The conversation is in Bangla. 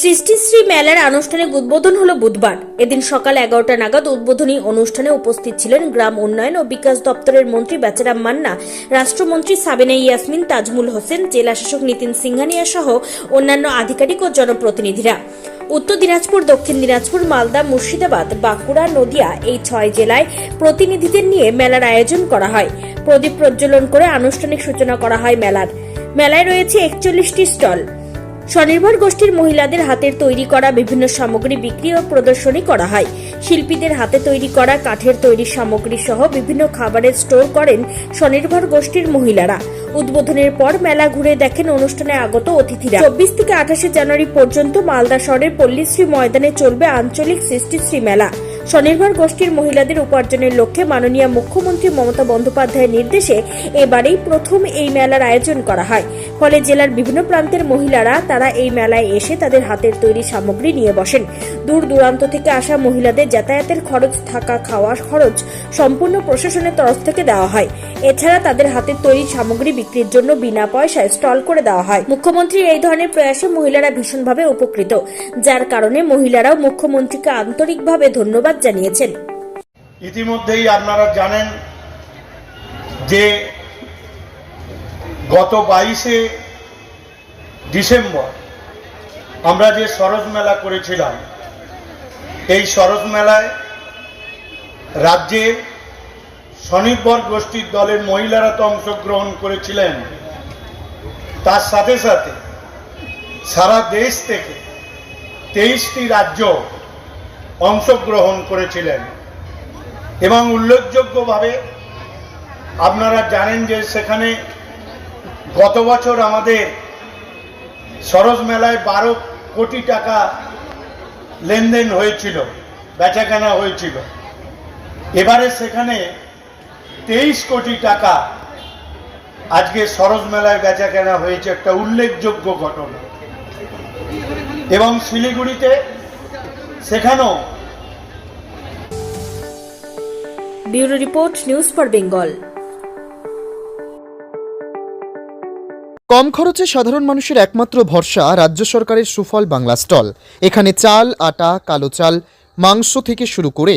সৃষ্টিশ্রী মেলার আনুষ্ঠানিক উদ্বোধন হলো বুধবার। এদিন সকাল এগারোটা নাগাদ উদ্বোধনী অনুষ্ঠানে উপস্থিত ছিলেন গ্রাম উন্নয়ন ও বিকাশ দপ্তরের মন্ত্রী বেচারাম মান্না, রাষ্ট্রমন্ত্রী সাবেনা ইয়াসমিন, তাজমুল হোসেন, জেলা শাসক নীতিন সিংহানিয়া সহ অন্যান্য আধিকারিক ও জনপ্রতিনিধিরা। উত্তর দিনাজপুর, দক্ষিণ দিনাজপুর, মালদা, মুর্শিদাবাদ, বাঁকুড়া, নদিয়া এই ছয় জেলায় প্রতিনিধিদের নিয়ে মেলার আয়োজন করা হয়। প্রদীপ প্রজ্বলন করে আনুষ্ঠানিক সূচনা করা হয় মেলার। মেলায় রয়েছে একচল্লিশটি স্টল। স্বনির্ভর গোষ্ঠীর মহিলাদের হাতের তৈরি করা বিভিন্ন সামগ্রী বিক্রি ও প্রদর্শনী করা হয়। শিল্পীদের হাতে তৈরি করা কাঠের তৈরি সামগ্রী সহ বিভিন্ন খাবারের স্টোর করেন স্বনির্ভর গোষ্ঠীর মহিলারা। উদ্বোধনের পর মেলা ঘুরে দেখেন অনুষ্ঠানে আগত অতিথিরা। চব্বিশ থেকে আঠাশে জানুয়ারি পর্যন্ত মালদা শহরের পল্লীশ্রী ময়দানে চলবে আঞ্চলিক সৃষ্টিশ্রী মেলা। স্বনির্ভর গোষ্ঠীর মহিলাদের উপার্জনের লক্ষ্যে মাননীয় মুখ্যমন্ত্রী মমতা বন্দ্যোপাধ্যায়ের নির্দেশে এবারেই প্রথম এই মেলার আয়োজন করা হয়। ফলে জেলার বিভিন্ন প্রান্তের মহিলারা তারা এই মেলায় এসে তাদের হাতের তৈরি সামগ্রী নিয়ে বসেন। দূর দূরান্ত থেকে আসা মহিলাদের যাতায়াতের খরচ, থাকা খাওয়ার খরচ সম্পূর্ণ প্রশাসনের তরফ থেকে দেওয়া হয়। এছাড়া তাদের হাতের তৈরি সামগ্রী বিক্রির জন্য বিনা পয়সায় স্টল করে দেওয়া হয়। মুখ্যমন্ত্রীর এই ধরনের প্রয়াসে মহিলারা ভীষণভাবে উপকৃত। যার কারণে মহিলারাও মুখ্যমন্ত্রীকে আন্তরিকভাবে ধন্যবাদ জানিয়েছেন। ইতিমধ্যেই আপনারা জানেন যে গত বাইশে ডিসেম্বর আমরা যে সরোজ মেলা করেছিলাম, এই সরোজ মেলায় রাজ্যের স্বনির্ভর গোষ্ঠীর দলের মহিলারা তো অংশগ্রহণ করেছিলেন। তার সাথে সাথে সারা দেশ থেকে তেইশটি রাজ্য অংশগ্রহণ করেছিলেন। এবং উল্লেখযোগ্যভাবে আপনারা জানেন যে সেখানে গত বছর আমাদের সরোজ মেলায় বারো কোটি টাকা লেনদেন হয়েছিল, বেচাকেনা হয়েছিল। এবারে সেখানে তেইশ কোটি টাকা আজকে সরোজ মেলায় বেচাকেনা হয়েছে, একটা উল্লেখযোগ্য ঘটনা। এবং শিলিগুড়িতে সেখানেও bureau report news for Bengal. কম খরচে সাধারণ মানুষের একমাত্র ভরসা রাজ্য সরকারের সুফল বাংলা স্টল। এখানে চাল আটা কালো চাল মাংস থেকে শুরু করে